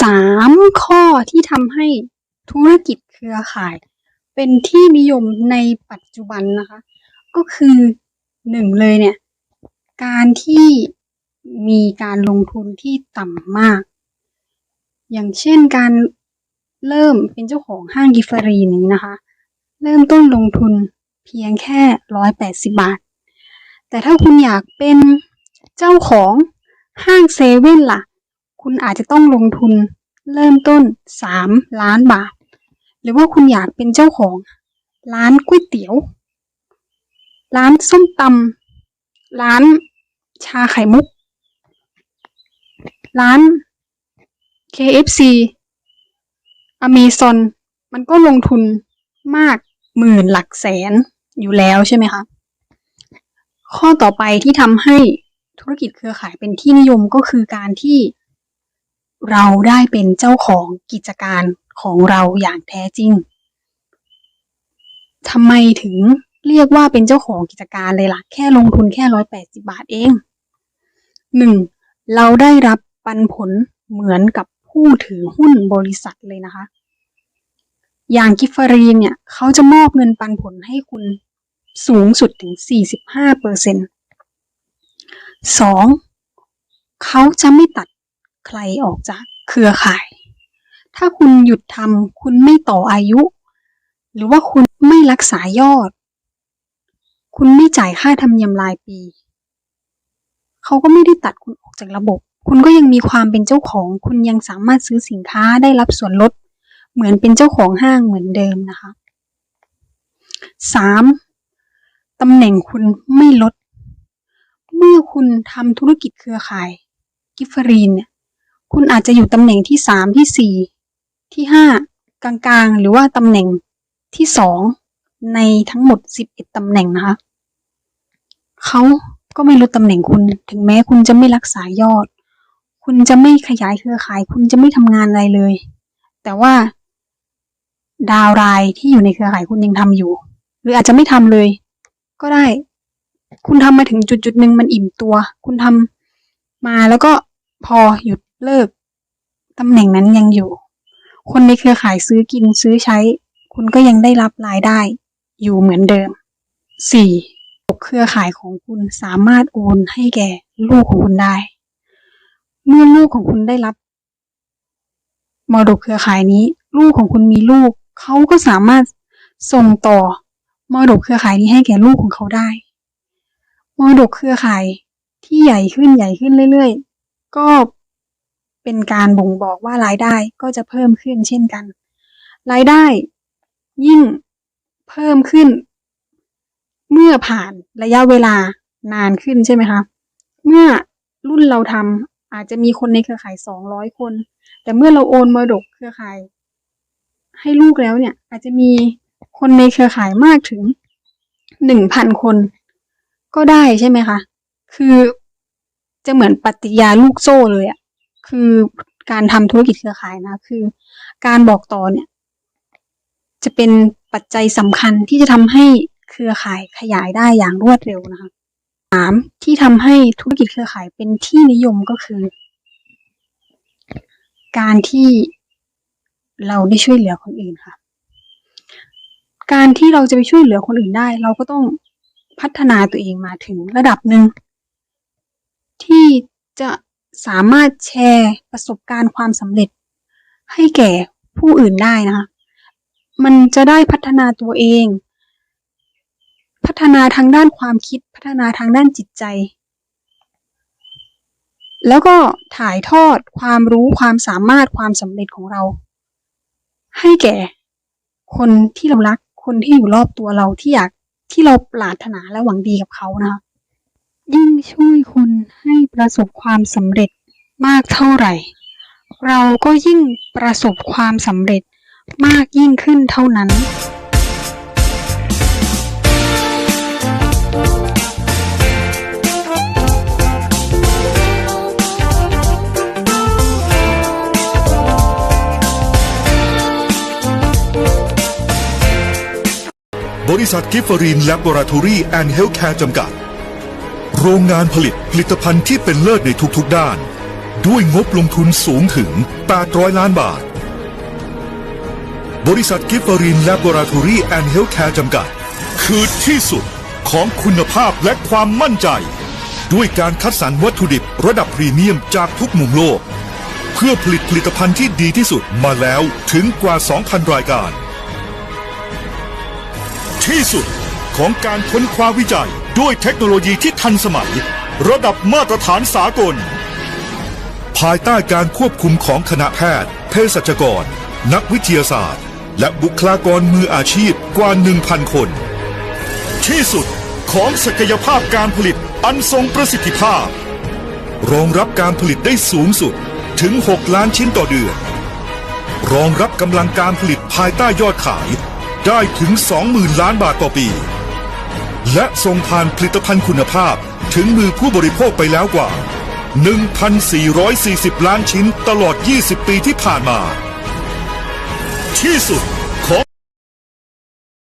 สามข้อที่ทำให้ธุรกิจเครือข่าย เป็นที่นิยมในปัจจุบันนะคะ ก็คือหนึ่งเลยเนี่ย การที่มีการลงทุนที่ต่ำมาก อย่างเช่นการเริ่มเป็นเจ้าของห้างกิฟฟรีนนี้นะคะ เริ่มต้นลงทุนเพียงแค่ร้อยแปดสิบบาท แต่ถ้าคุณอยากเป็นเจ้าของห้างเซเว่นล่ะ คุณอาจจะต้องลงทุนเริ่มต้นสามล้านบาท หรือว่าคุณอยากเป็นเจ้าของ ร้านก๋วยเตี๋ยว ร้านส้มตำร้านชาไข่มุก ร้าน KFC Amazon มันก็ลงทุนมากหมื่นหลักแสนอยู่แล้วใช่ไหมคะ ข้อต่อไปที่ทำให้ธุรกิจเครือข่ายเป็นที่นิยมก็คือการที่ เราได้เป็นเจ้าของกิจการของเราอย่างแท้จริงทำไมถึงเรียกว่าเป็นเจ้าของกิจการเลยล่ะ แค่ลงทุนแค่ร้อยแปดสิบาทเองหนึ่งเราได้รับปันผลเหมือนกับผู้ถือหุ้นบริษัทเลยนะคะ อย่างกิฟฟารีนเนี่ยเขาจะมอบเงินปันผลให้คุณสูงสุดถึง 45เปอร์เซ็นต์สองเขาจะไม่ตัด ใครออกจากเครือข่าย ถ้าคุณหยุดทำคุณไม่ต่ออายุ หรือว่าคุณไม่รักษายอด คุณไม่จ่ายค่าธรรมเนียมรายปี เขาก็ไม่ได้ตัดคุณออกจากระบบ คุณก็ยังมีความเป็นเจ้าของ คุณยังสามารถซื้อสินค้าได้รับส่วนลด เหมือนเป็นเจ้าของห้างเหมือนเดิมนะคะสามตำแหน่งคุณไม่ลด เมื่อคุณทำธุรกิจเครือข่าย กิฟฟรีนเนี่ย คุณอาจจะอยู่ตำแหน่งที่สามที่สี่ที่ห้ากลางๆ หรือว่าตำแหน่งที่สองในทั้งหมดสิบเอ็ดตำแหน่งนะคะเขาก็ไม่ลดตำแหน่งคุณ ถึงแม้คุณจะไม่รักษายอด คุณจะไม่ขยายเครือข่าย คุณจะไม่ทำงานอะไรเลย แต่ว่า ดาวรายที่อยู่ในเครือข่ายคุณยังทำอยู่ หรืออาจจะไม่ทำเลย ก็ได้ คุณทำมาถึงจุดจุดหนึ่งมันอิ่มตัว คุณทำมาแล้วก็พอหยุด เลิกตำแหน่งนั้นยังอยู่ คนในเครือข่ายซื้อกินซื้อใช้ คุณก็ยังได้รับรายได้ อยู่เหมือนเดิม 4. เครือข่ายของคุณสามารถโอนให้แก่ลูกของคุณได้ เมื่อลูกของคุณได้รับมรดกเครือข่ายนี้ ลูกของคุณมีลูก เขาก็สามารถส่งต่อมรดกเครือข่ายนี้ให้แก่ลูกของเขาได้มรดกเครือข่ายที่ใหญ่ขึ้นใหญ่ขึ้นเรื่อยๆ ก็ เป็นการบ่งบอกว่ารายได้ก็จะเพิ่มขึ้นเช่นกัน รายได้ยิ่งเพิ่มขึ้น เมื่อผ่านระยะเวลานานขึ้นใช่ไหมคะ เมื่อรุ่นเราทำอาจจะมีคนในเครือข่ายสองร้อยคน แต่เมื่อเราโอนมรดกเครือข่าย ให้ลูกแล้วเนี่ย อาจจะมีคนในเครือข่ายมากถึงหนึ่งพันคน ก็ได้ใช่ไหมคะ คือจะเหมือนปฏิยาลูกโซ่เลยอะ คือการทำธุรกิจเครือข่ายนะ คือ การบอกต่อเนี่ย จะเป็นปัจจัยสำคัญที่จะทำให้เครือข่ายขยายได้อย่างรวดเร็วนะคะสามที่ทำให้ธุรกิจเครือข่ายเป็นที่นิยมก็คือ การที่เราได้ช่วยเหลือคนอื่นค่ะ การที่เราจะไปช่วยเหลือคนอื่นได้ เราก็ต้องพัฒนาตัวเองมาถึงระดับหนึ่งที่จะ สามารถแชร์ประสบการณ์ความสำเร็จ ให้แก่ผู้อื่นได้นะคะ มันจะได้พัฒนาตัวเอง พัฒนาทางด้านความคิด พัฒนาทางด้านจิตใจ แล้วก็ถ่ายทอดความรู้ความสามารถความสำเร็จของเรา ให้แก่คนที่เรารัก คนที่อยู่รอบตัวเราที่อยากที่เราปรารถนาและหวังดีกับเขานะคะ ยิ่งช่วยคุณให้ประสบความสำเร็จมากเท่าไหร่ เราก็ยิ่งประสบความสำเร็จมากยิ่งขึ้นเท่านั้น บริษัทกิฟฟรีนแลบอราทอรี่แอนด์เฮลท์แคร์จำกัด โรงงานผลิตผลิตภัณฑ์ที่เป็นเลิศในทุกๆด้าน ด้วยงบลงทุนสูงถึง 800 ล้านบาท บริษัทกิฟฟรินแลบอราทอรี่แอนด์เฮลท์แคร์จำกัด คือที่สุดของคุณภาพและความมั่นใจ ด้วยการคัดสรรวัตถุดิบระดับพรีเมียมจากทุกมุมโลก เพื่อผลิตผลิตภัณฑ์ที่ดีที่สุดมาแล้วถึงกว่า 2,000 รายการ ที่สุดของการค้นคว้าวิจัย ด้วยเทคโนโลยีที่ทันสมัย ระดับมาตรฐานสากล ภายใต้การควบคุมของคณะแพทย์ เภสัชกร นักวิทยาศาสตร์ และบุคลากรมืออาชีพกว่า 1,000 คน ที่สุดของศักยภาพการผลิตอันทรงประสิทธิภาพ รองรับการผลิตได้สูงสุดถึง 6 ล้านชิ้นต่อเดือน รองรับกำลังการผลิตภายใต้ยอดขายได้ถึง 20,000 ล้านบาทต่อปี และส่งผ่านผลิตภัณฑ์คุณภาพถึงมือผู้บริโภคไปแล้วกว่า 1,440 ล้านชิ้นตลอด 20 ปีที่ผ่านมา ที่สุด